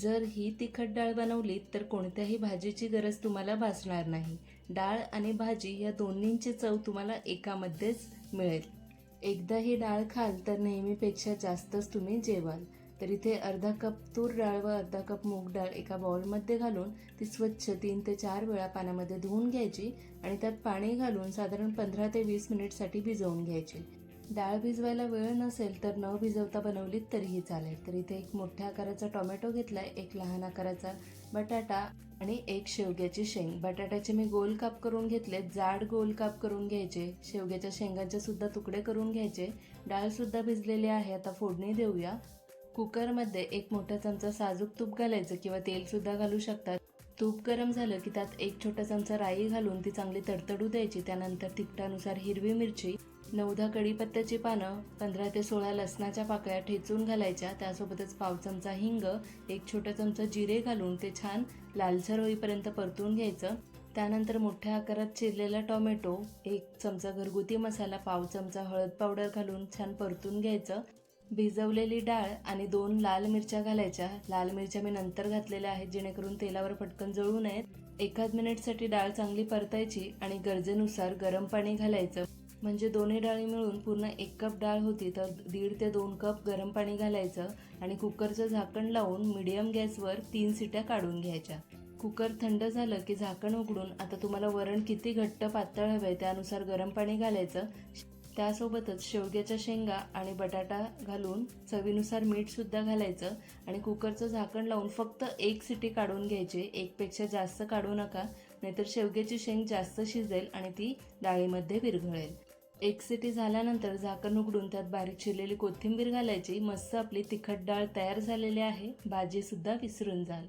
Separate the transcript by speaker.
Speaker 1: जर ही तिखट डाळ बनवलीत तर कोणत्याही भाजीची गरज तुम्हाला भासणार नाही. डाळ आणि भाजी या दोन्हींची चव तुम्हाला एकामध्येच मिळेल. एकदा ही डाळ खाल तर नेहमीपेक्षा जास्तच तुम्ही जेवाल. तर इथे अर्धा कप तूर डाळ व अर्धा कप मूग डाळ एका बाउलमध्ये घालून ती स्वच्छ तीन ते चार वेळा पाण्यामध्ये धुवून घ्यायची आणि त्यात पाणी घालून साधारण पंधरा ते वीस मिनिटसाठी भिजवून घ्यायची. डाळ भिजवायला वेळ नसेल तर न भिजवता बनवलीत तरीही चालेल. तर इथे एक मोठ्या आकाराचा टोमॅटो घेतलाय एक लहान आकाराचा बटाटा आणि एक शेवग्याची शेंग. बटाट्याचे मी गोल काप करून घेतले जाड गोल काप करून घ्यायचे. शेवग्याच्या शेंगांचे सुद्धा तुकडे करून घ्यायचे. डाळ सुद्धा भिजलेली आहे आता फोडणी देऊया. कुकरमध्ये एक मोठा चमचा साजूक तूप घालायचं किंवा तेल सुद्धा घालू शकतात तूप गरम झालं की त्यात एक छोटा चमचा राई घालून ती चांगली तडतडू द्यायची. त्यानंतर तिखटानुसार हिरवी मिरची नवधा कढीपत्त्याची पानं पंधरा ते सोळा लसणाच्या पाकळ्या ठेचून घालायच्या. त्यासोबतच पाव चमचा हिंग एक छोटा चमचा जिरे घालून ते छान लालसर होईपर्यंत परतून घ्यायचं. त्यानंतर मोठ्या आकारात चिरलेला टोमॅटो एक चमचा घरगुती मसाला पाव चमचा हळद पावडर घालून छान परतून घ्यायचं. भिजवलेली डाळ आणि दोन लाल मिरच्या घालायच्या. लाल मिरच्या मी नंतर घातलेल्या आहेत जेणेकरून तेलावर पटकन जळू नयेत. एखाद मिनिटसाठी डाळ चांगली परतायची आणि गरजेनुसार गरम पाणी घालायचं. म्हणजे दोन्ही डाळी मिळून पूर्ण एक कप डाळ होती तर दीड ते दोन कप गरम पाणी घालायचं आणि कुकरचं झाकण लावून मिडियम गॅसवर तीन सिट्या काढून घ्यायच्या. कुकर थंड झालं की झाकण उघडून आता तुम्हाला वरण किती घट्ट पातळ हवंय त्यानुसार गरम पाणी घालायचं. त्यासोबतच शेवग्याच्या शेंगा आणि बटाटा घालून चवीनुसार मीठसुद्धा घालायचं आणि कुकरचं झाकण लावून फक्त एक सिटी काढून घ्यायची. एकपेक्षा जास्त काढू नका नाहीतर शेवग्याची शेंग जास्त शिजेल आणि ती डाळीमध्ये विरघळेल. एक सिटी झाल्यानंतर झाकण उघडून त्यात बारीक चिरलेली कोथिंबीर घालायची. मस्त आपली तिखट डाळ तयार झालेली आहे. भाजी सुद्धा विसरून जाल.